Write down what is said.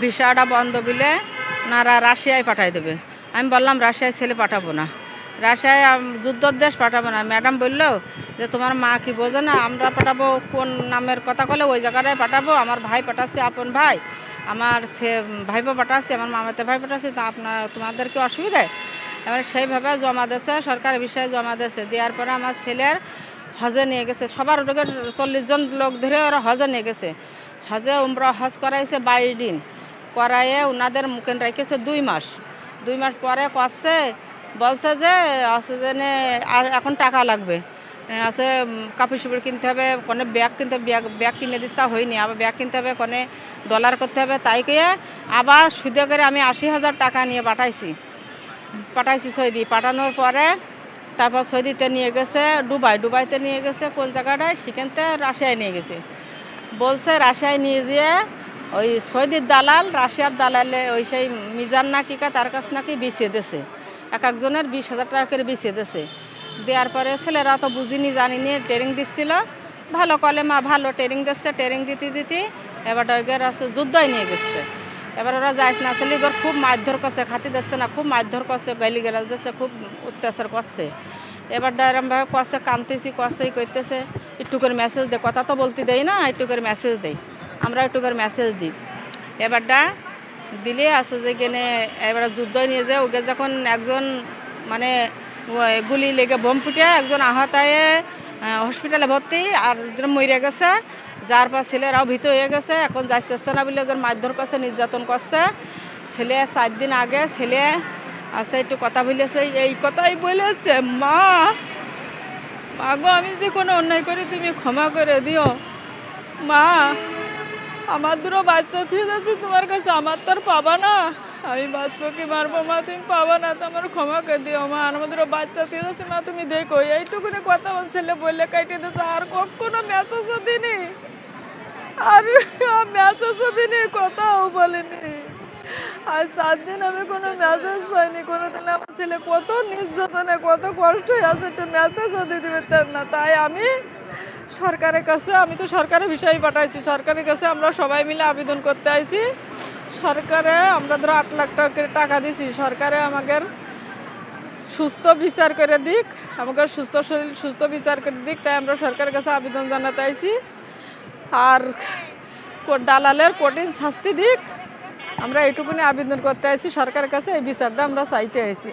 ভিসাটা বন্ধ বিলে ওনারা রাশিয়ায় পাঠাই দেবে। আমি বললাম, রাশিয়ায় ছেলে পাঠাবো না। রাশিয়ায় যুদ্ধর দেশ পাঠাবো না। ম্যাডাম বলল যে, তোমার মা কি বোঝে না? আমরা পাঠাবো, কোন নামের কথা বলে ওই জায়গাটায় পাঠাবো। আমার ভাই পাঠাচ্ছে, আপন ভাই। আমার সে, ভাইপো পাঠাচ্ছে, আমার মামাতে ভাই পাঠাচ্ছে। তা আপনার, তোমাদের কি অসুবিধা? এবার সেইভাবে জমা দিয়েছে, সরকার বিষয়ে জমা দিয়েছে। দেওয়ার পরে আমার ছেলের হজে নিয়ে গেছে। সবার ওটাকে চল্লিশ জন লোক ধরে ওরা হজে নিয়ে গেছে। হজে উমরা হজ করাইছে বাইশ দিন। করাইয়ে ওনাদের মুখে রেখেছে দুই মাস। দুই মাস পরে করছে বলছে যে আছে জেনে আর এখন টাকা লাগবে। আছে কাপড় চোপড় কিনতে হবে, কোনো ব্যাগ কিনতে হবে, ব্যাগ ব্যাগ কিনে দিস তা হয়নি। আবার ব্যাগ কিনতে হবে, কোনো ডলার করতে হবে, তাই কে আবার সুদে করে আমি আশি হাজার টাকা নিয়ে পাঠাইছি। পাঠাইছি সৌদি। পাঠানোর পরে তারপর সৌদিতে নিয়ে গেছে, দুবাই। দুবাইতে নিয়ে গেছে, কোন জায়গাটায়? সেখানতে রাশিয়ায় নিয়ে গেছে। বলছে রাশিয়ায় নিয়ে গিয়ে ওই সৌদির দালাল, রাশিয়ার দালালে ওই সেই মিজান নাকি কা তার কাছ নাকি বিছিয়ে দিয়েছে। এক একজনের বিশ হাজার টাকা করে বিছিয়ে দিয়েছে। দেওয়ার পরে ছেলেরা তো বুঝিনি জানি জানিনি ট্রেনিং দিচ্ছিল। ভালো কলে মা, ভালো ট্রেনিং দিচ্ছে ট্রেনিং দিতে দিতে এবার ওইগের আছে যুদ্ধই নিয়ে গেছে। এবার ওরা যাইস না আসলে এবার খুব মারধর করছে, খাতি দিচ্ছে না, খুব মারধর করছে গালি গেলাস দিচ্ছে, খুব অত্যাচার করছে। এবার এরমভাবে করছে কানতেছি করছে করতেছে একটু করে মেসেজ দেয় কথা তো বলতে দেয় না, একটু করে মেসেজ দেয় আমরা একটু করে মেসেজ দিই। এবারটা দিলে আছে যে কেনে, এবার যুদ্ধ নিয়ে যায় ওকে যখন একজন মানে গুলি লেগে বোম ফুটে একজন আহত হয়ে হসপিটালে ভর্তি, আর মরে গেছে, যার পর ছেলেরাও ভীত হয়ে গেছে, এখন যাইতেছে না বলে মারধর করছে, নির্যাতন করছে। ছেলে চার দিন আগে, ছেলে আছে, একটু কথা বলেছে, এই কথাই বলেছে, মা! মা গো আমি যদি কোনো অন্যায় করি, তুমি ক্ষমা করে দিও। মা, আমার দুটো বাচ্চা ঠিক আছে তোমার কাছে আমার তো আর পাবা না। আমি বাঁচবো কি মারবো, মা, তুমি পাবা না তো আমার ক্ষমা করে দিও, মা। আর আমাদের বাচ্চা ঠিক আছে মা, তুমি দেখো, এইটুকুনি কথা আমার ছেলে বললে কাটিয়ে দিয়েছে, আর কখনো মেসেজও দিনি আর মেসেজও দিনি কথাও বলিনি। আর সাত দিন আমি কোনো মেসেজ পাইনি কোনো দিন আমার ছেলে কত নির্যাতনে, কত কষ্ট আছে, একটু মেসেজও দিতে পারতেন না। তাই আমি সরকারের কাছে, আমি তো সরকারের বিষয় পাঠাইছি, সরকারের কাছে আমরা সবাই মিলে আবেদন করতে আইছি। সরকারে আমরা ধরো আট লাখ টাকা টাকা দিছি, সরকারে আমাদের সুস্থ বিচার করে দিক, আমাকে সুস্থ শরীর, সুস্থ বিচার করে দিক, তাই আমরা সরকারের কাছে আবেদন জানাতে আইছি। আর দালালের কঠিন শাস্তি দিক। আমরা এটুকুনি আবেদন করতে আসি সরকারের কাছে এই বিচারটা আমরা চাইতে আইছি।